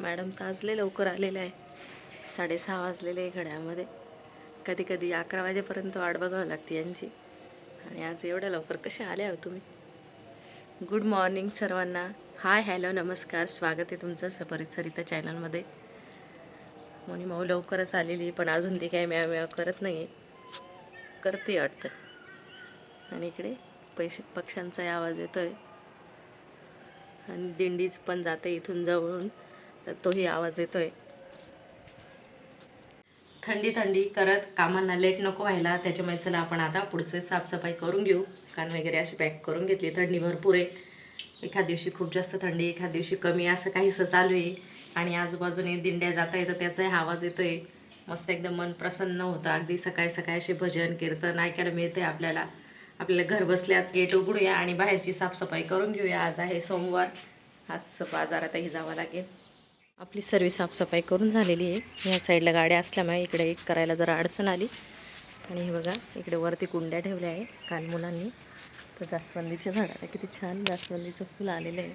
Madam तर आज लवकर आलेले आहे. साडेसहा वाजलेले आहे घड्याळमध्ये. कधी कधी अकरा वाजेपर्यंत वाट बघावं लागते यांची. आणि आज एवढ्या लवकर कसे आले आहो तुम्ही? गुड मॉर्निंग सर्वांना. हाय हॅलो नमस्कार. स्वागत आहे तुमचं सपरित सरिता चॅनलमध्ये मोनी माऊ लवकरच आलेली पण अजून ती काही म्याव म्याव करत नाही आहे करते वाटतं. आणि इकडे पैसे पक्ष्यांचाही आवाज येतोय. आणि दिंडीच पण जाते इथून जवळून. तोही आवाज येतोय. थंडी थंडी करत कामांना लेट नको व्हायला. त्याच्यामुळे चला आपण आता पुढचे साफसफाई करून घेऊ. कान वगैरे अशी पॅक करून घेतली. थंडी भरपूर आहे. एखाद दिवशी खूप जास्त थंडी एखाद दिवशी कमी असं काहीसं चालू आहे. आणि आजूबाजूने दिंड्या जाता येतं त्याचाही आवाज येतो आहे मस्त एकदम मन प्रसन्न होतं. अगदी सकाळी सकाळी असे भजन कीर्तन ऐकायला मिळते आपल्याला. आपल्याला घर बसल्याच गेट उघडूया आणि बाहेरची साफसफाई करून घेऊया. आज आहे सोमवार. आज बाजारातही जावं लागेल. आपली सर्व साफसफाई करून झालेली आहे. या साईडला गाड्या असल्यामुळे इकडे एक करायला जरा अडचण आली. आणि हे बघा इकडे वरती कुंड्या ठेवल्या आहे काल मुलांनी. तर जास्वंदीच्या झाडाला किती छान जास्वंदीचं फुल आलेलं आहे.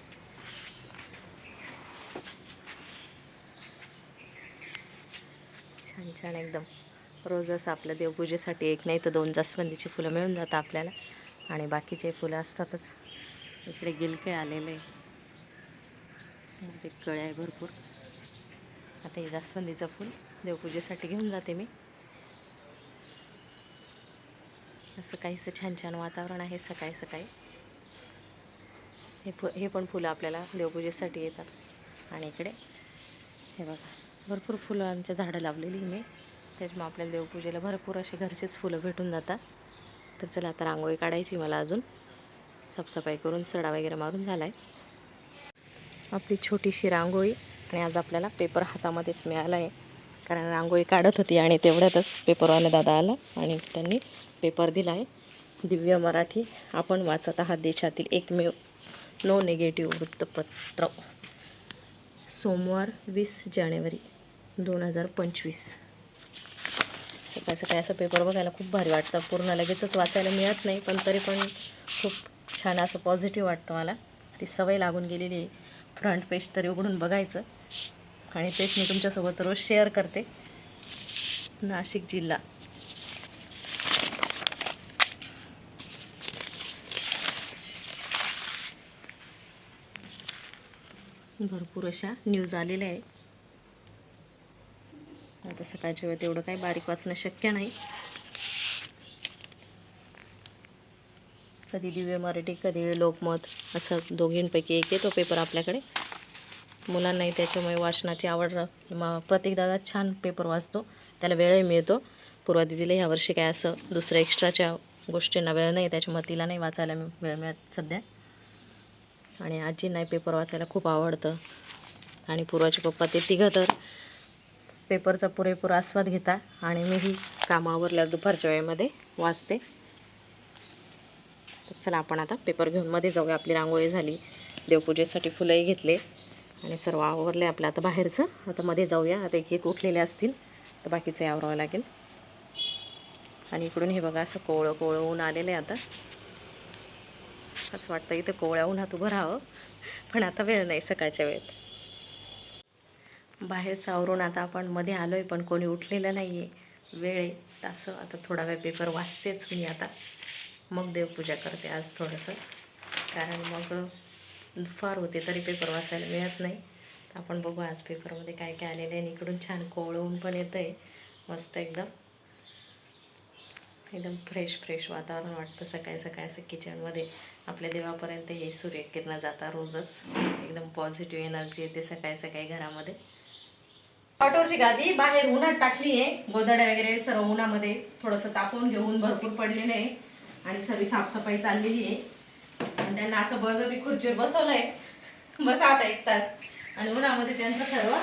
छान छान एकदम. रोज असं आपल्या देवपूजेसाठी एक नाही तर दोन जास्वंदीची फुलं मिळून जातात आपल्याला. आणि बाकीचे फुलं असतातच. इकडे गिलके आलेले आहे कळ्या आहे भरपूर. आता हे जास्वंदीचं फूल. देवपूजेसाठी घेऊन जाते मी. असं काहीसं छान छान वातावरण आहे सकाळी सकाळी. हे फु हे पण फुलं आपल्याला देवपूजेसाठी येतात. आणि इकडे हे बघा भरपूर फुलांच्या झाडं लावलेली मी. त्याच्यामुळे आपल्याला देवपूजेला भरपूर असे घरचेच फुलं भेटून जातात. तर चला आता रांगोळी काढायची मला अजून. साफसफाई करून सडा वगैरे मारून झाला आहे आपली छोटीशी रांगोळी. आणि आज आपल्याला पेपर हातामध्येच मिळाला आहे. कारण रांगोळी काढत होती आणि तेवढ्यातच पेपरवाला दादा आला आणि त्यांनी पेपर दिला आहे दिव्य मराठी आपण वाचत आहात देशातील एकमेव नो निगेटिव्ह वृत्तपत्र. सोमवार वीस जानेवारी दोन हजार पंचवीस. सकाळी सकाळी असं पेपर बघायला खूप भारी वाटतं. पूर्ण लगेचच वाचायला मिळत नाही पण तरी पण खूप छान असं पॉझिटिव्ह वाटतं मला. ती सवय लागून गेलेली आहे. फ्रंट पेज तरी उघडून बघायचं. आणि तेच मी तुमच्यासोबत रोज शेअर करते. नाशिक जिल्हा भरपूर अशा न्यूज आलेल्या आहे. आता सकाळच्या वेळेत एवढं काही बारीक वाचणं शक्य नाही. कधी दिव्य मराठी कधी लोकमत असं दोघींपैकी एक येतो पेपर आपल्याकडे. मुलांनाही त्याच्यामुळे वाचनाची आवड म प्रत्येक दादा छान पेपर वाचतो. त्याला वेळही मिळतो. पूर्वा दिदीला ह्या वर्षी काय असं दुसऱ्या एक्स्ट्राच्या गोष्टींना वेळ नाही त्याच्यामुळे तिला नाही वाचायला वेळ मिळत सध्या. आणि आजींनाही पेपर वाचायला खूप आवडतं. आणि पूर्वाचे पप्पा ते तिघं तर पेपरचा पुरेपूर आस्वाद घेता. आणि मीही कामावरल्या दुपारच्या वेळेमध्ये वाचते. तर चला आपण आता पेपर घेऊन मध्ये जाऊया. आपली रांगोळी झाली. देवपूजेसाठी फुलंही घेतले. आणि सर्व आवरले आपलं आता बाहेरचं. आता मध्ये जाऊया. आता एक एक उठलेले असतील. तर बाकीचं आवरावं लागेल. आणि इकडून हे बघा असं कोवळं कोवळं ऊन आलेलं आहे आता. असं वाटतं इथं कोवळ्या उन्हात उभं राहावं. पण आता वेळ नाही सकाळच्या वेळेत. बाहेरचं आवरून आता आपण मध्ये आलो आहे पण कोणी उठलेलं नाही आहे वेळ आहे. तर असं आता थोडा वेळ पेपर वाचतेच मी आता. मग देवपूजा करते आज थोडंसं. कारण मग दुपार होते तरी पेपर वाचायला मिळत नाही. आपण बघू आज पेपरमध्ये काय काय आलेलं आहे आणि इकडून छान कोवळवून पण येतं आहे मस्त एकदम. एकदम फ्रेश फ्रेश वातावरण वाटतं सकाळी सकाळी असं किचनमध्ये आपल्या देवापर्यंत हे सूर्यकिरणं जाता रोजच. एकदम पॉझिटिव्ह एनर्जी येते सकाळी सकाळी घरामध्ये. ऑटोवरची गादी बाहेर उन्हात टाकली आहे. गोदड्या वगैरे सर्व उन्हामध्ये थोडंसं तापवून घेऊन भरपूर पडलेलं आहे. आणि सगळी साफसफाई चाललेली आहे. आणि त्यांना असं बी खुर्चीवर बसवलंय. बसा आता एक तास. आणि उन्हामध्ये त्यांचं सर्व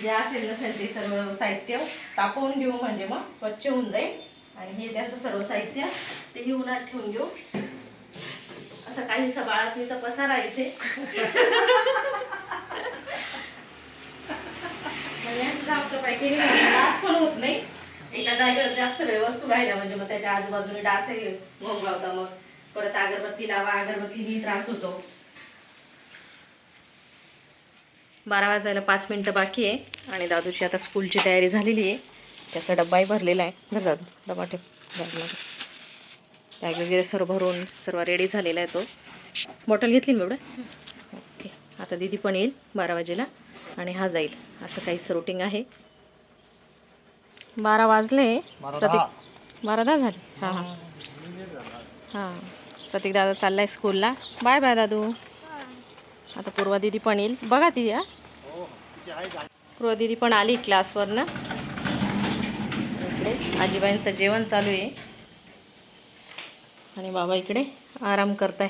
जे असेल नसेल ते सर्व साहित्य तापवून घेऊ म्हणजे मग स्वच्छ होऊन जाईल. आणि हे त्यांचं सर्व साहित्य तेही उन्हात ठेवून घेऊ. असं काहीसा बाळातीचा पसारा आहे इथे म्हणजे साफसफाई केली म्हणजे पण होत नाही. एका जागेवर जास्त वेळ वस्तू राहिल्या म्हणजे मग त्याच्या आजूबाजूने डास घोंगावता मग. परत अगरबत्ती लावा अगरबत्तीनी त्रास होतो. बारा वाजायला पाच मिनटं बाकी आहे आणि दादूची आता स्कूलची तयारी झालेली आहे. त्याचा डब्बाही भरलेला आहे. धर दादू डबा ठेव. बॅगमध्ये बॅग वगैरे सर्व भरून सर्व रेडी झालेला आहे तो. बॉटल घेतली मी एवढं? ओके. आता दीदी पण येईल बारा वाजेला आणि हा जाईल. असं काहीच रुटीन आहे. बारा वाजले. प्रतीक बारा दहा झाले. हां हां. हां. प्रतीक दादा चाललाय स्कूलला बाय बाय दादू. आता पूर्वा दिदी पण येईल. बघा ती या पूर्वा दिदी पण आली क्लासवरनं इकडे आजीबाईंचं जेवण चालू आहे. आणि बाबा इकडे आराम करताय.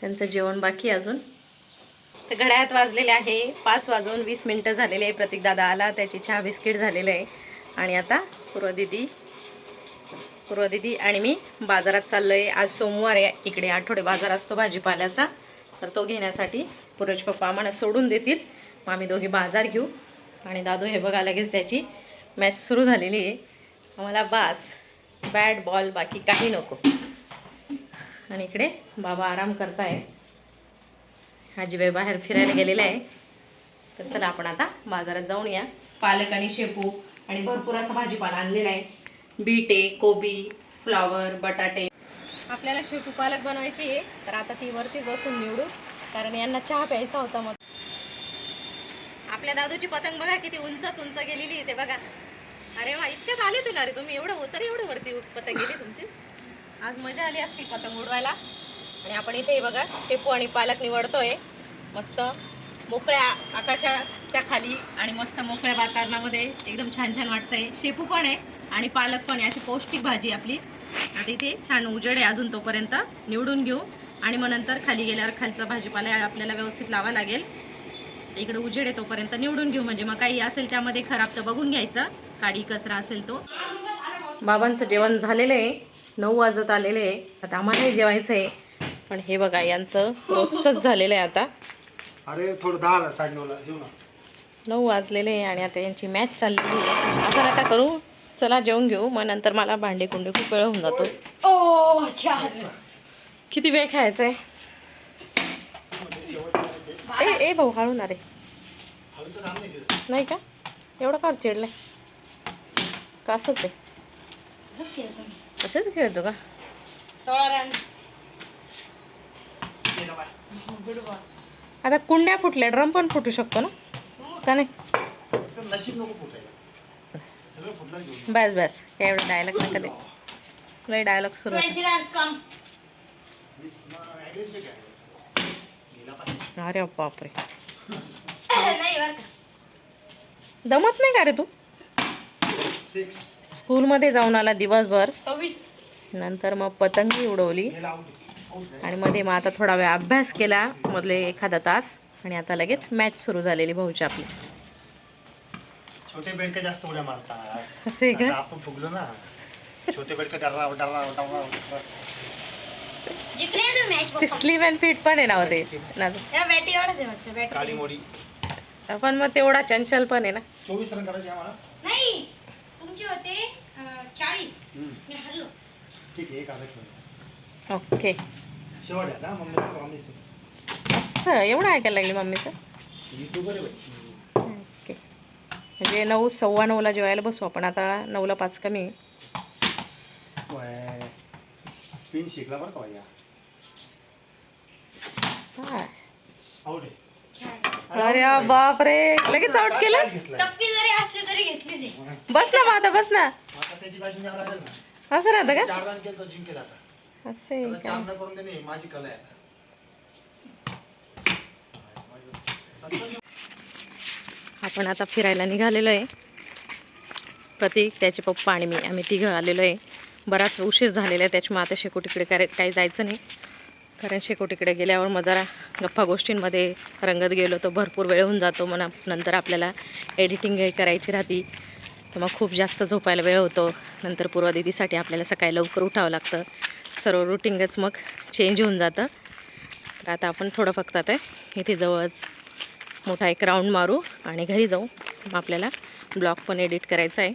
त्यांचं जेवण बाकी अजून. तर घड्याळात वाजलेले आहे. पाच वाजून वीस मिनटं झालेले आहे. प्रतीक दादा आला. त्याची चहा बिस्किट झालेलं आहे. आणि आता पूर्व दिदी. पूर्व दिदी आणि मी बाजारात चाललो आहे आज सोमवार आहे. इकडे आठवडे बाजार असतो भाजीपाल्याचा. तर तो घेण्यासाठी पूर्वज पप्पा आम्हाला सोडून देतील. मग आम्ही दोघे बाजार घेऊ. आणि दादू हे बघा लगेच त्याची मॅच सुरू झालेली आहे. आम्हाला बास बॅट बॉल बाकी काही नको. आणि इकडे बाबा आराम करताय. आजीबाई बाहेर फिरायला गेलेला आहे. तर चला आपण आता बाजारात जाऊन या. पालक आणि शेपू. आणि भरपूर असा भाजीपाला आणलेला आहे. बीटे कोबी फ्लावर बटाटे. आपल्याला शेपू पालक बनवायची आहे. तर आता ती वरती बसून निवडू. कारण यांना चहा प्यायचा होता मग. आपल्या दादूची पतंग बघा किती उंचच उंच गेलेली आहे ते बघा. अरे वा इतक्यात आले तुला अरे तुम्ही? एवढं होतं एवढं वरती पतंग गेली तुमची. आज मजा आली असती पतंग उडवायला. आणि आपण इथे बघा शेपू आणि पालक निवडतोय. मस्त. मोकळ्या आकाशाच्या खाली आणि मस्त मोकळ्या वातावरणामध्ये एकदम छान छान वाटतंय. शेपू पण आहे आणि पालक पण आहे. अशी पौष्टिक भाजी आपली. आता इथे छान उजेड आहे अजून तोपर्यंत. निवडून घेऊ. आणि मग नंतर खाली गेल्यावर खालचा भाजीपाला आपल्याला व्यवस्थित लावा लागेल. इकडे उजेड आहे तोपर्यंत निवडून घेऊ. म्हणजे मग काही असेल त्यामध्ये खराब तर बघून घ्यायचं. काडी कचरा असेल तो. बाबांचं जेवण झालेलं आहे. नऊ वाजत आलेले आहे. आता आम्हालाही जेवायचं आहे पण हे बघा यांचं रोजचंच झालेलं आहे आता. अरे थोडं दहाला साडे नऊला जेऊ ना नऊ वाजलेले आहे आणि आता यांची मॅच चाललेली आहे. असं नका करू. चला जेवून घेऊ. मग नंतर मला भांडे कुंडे खूप वेळ होऊन जातो. किती वेळ खायचं आहे ए ए भाऊ हळू ना रे. हळूचं काम नाही का? एवढं का चिडलंय. का असंच आहे? असंच खेळतो का? बाय. आता कुंड्या फुटल्या ड्रम पण फुटू शकतो ना? का नाही? बस बस. एवढं डायलॉग नका दे लय डायलॉग सुरू अरे बापरे. दमत नाही का रे तू? स्कूलमध्ये जाऊन आला दिवसभर. नंतर मग पतंगी उडवली. आणि मध्ये मग आता थोडा वेळ अभ्यास केला मधले एखादा तास आणि आता लगेच मॅच सुरू झालेली भाऊची आपली. छोटे बेडके जास्त उड्या मारतात. असं आहे आता का आपण फुगलो ना. छोटे बेडके डर्रा डर्रा डर्रा डर्रा. ते स्लीव अँड फिट पण आहे ना हो ते. ना. काळी मोडी. पण मग तेवढा चंचल पण आहे ना. चोवीस रन करायचे आम्हाला. नाही तुमचे होते चाळीस. मी हरलो. ठीक आहे एक खेळ ओके असं एवढं ऐकायला लागली मम्मीचं. ओके म्हणजे नऊ सव्वा नऊला जेवायला बसू आपण. आता नऊला पाच कमी. शिकला बरं का हा. अरे बापरे. लगेच आउट केलं? बस ना मग आता बस ना. असं राहतं का? असं आहे त्याला का? चार न करून देणे माझी कला आहे आता. आपण आता फिरायला निघालेलो आहे. प्रतीक त्याचे पप्पा आणि मी आम्ही तिघं आलेलो आहे. बराच उशीर झालेला आहे त्याच्यामुळे आता शेकोटीकडे काय काही जायचं नाही. कारण शेकोटीकडे गेल्यावर मग जरा गप्पा गोष्टींमध्ये रंगत गेलो तर भरपूर वेळ होऊन जातो मग आप- नंतर आपल्याला एडिटिंग करायची राहती. तर मग खूप जास्त झोपायला वेळ होतो. नंतर पूर्वा दिदीसाठी आपल्याला सकाळी लवकर उठावं लागतं. सर्व रुटीनच मग चेंज होऊन जातं. तर आता आपण थोडं फक्त आता इथे जवळच मोठा एक राऊंड मारू आणि घरी जाऊ. मग आपल्याला ब्लॉग पण एडिट करायचा आहे.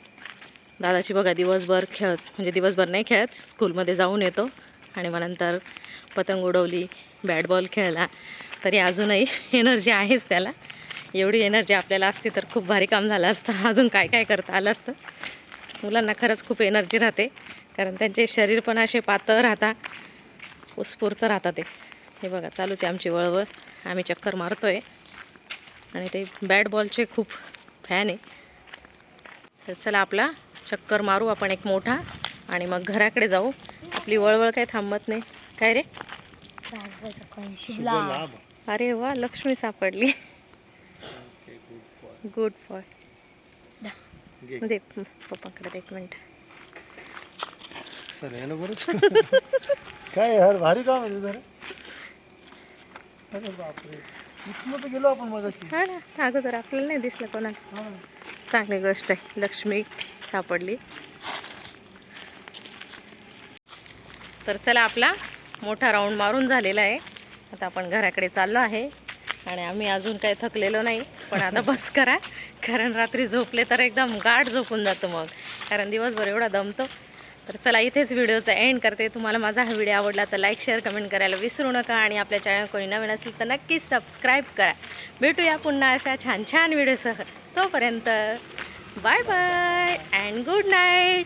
दादाची बघा दिवसभर खेळत म्हणजे दिवसभर नाही खेळत स्कूलमध्ये जाऊन येतो. आणि मग नंतर पतंग उडवली बॅट बॉल खेळला. तरी अजूनही एनर्जी आहेच त्याला. एवढी एनर्जी आपल्याला असती तर खूप भारी काम झालं असतं. अजून काय काय करता आलं असतं. मुलांना खरंच खूप एनर्जी राहते. कारण त्यांचे शरीर पण असे पातळ राहतात उत्स्फूर्त राहतात ते. हे बघा चालूच आहे आमची वळवळ. आम्ही चक्कर मारतोय. आणि ते बॅट बॉलचे खूप फॅन आहे. तर चला आपला चक्कर मारू आपण एक मोठा आणि मग घराकडे जाऊ. आपली वळवळ काही थांबत नाही. काय रे? अरे वा लक्ष्मी सापडली. गुड घे. दे पप्पाकडे एक मिनिट. बरंच काय यार भारी काम आहे तुझं रे. अरे बापरे. इथनं तर गेलो आपण मगाशी. हा ना. अगोदर आपल्याला नाही दिसलं कोणाला. हा. चांगली गोष्ट आहे. लक्ष्मी सापडली. तर चला आपला मोठा राऊंड मारून झालेला आहे. आता आपण घराकडे चाललो आहे. आणि आम्ही अजून काही थकलेलो नाही. पण आता बस करा. कारण रात्री झोपले तर एकदम गाढ झोपून जातो मग. कारण दिवसभर एवढा दमतो. तर चला इथेच व्हिडिओचा एंड करते. तुम्हाला माझा हा व्हिडिओ आवडला तर लाईक शेअर कमेंट करायला विसरू नका आणि आपल्या चॅनल कोणी नवीन असेल तर नक्कीच सबस्क्राईब करा. भेटूया पुन्हा अशा छान छान व्हिडिओसह. तोपर्यंत bye bye and good night